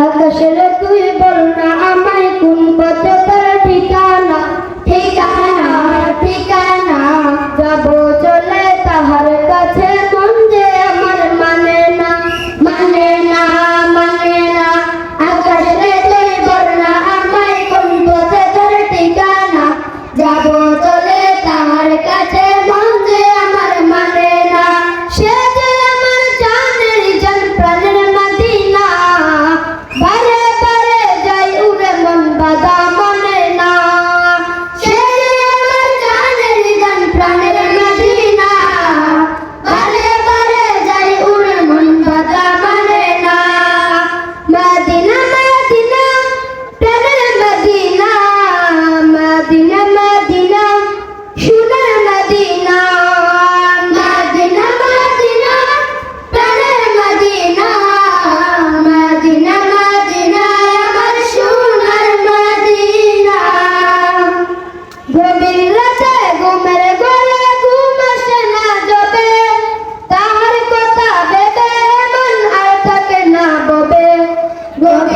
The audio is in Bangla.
আকাশের তুই বল না আমায় কোন পথে তার ঠিকানা? ঠিকানা Gloria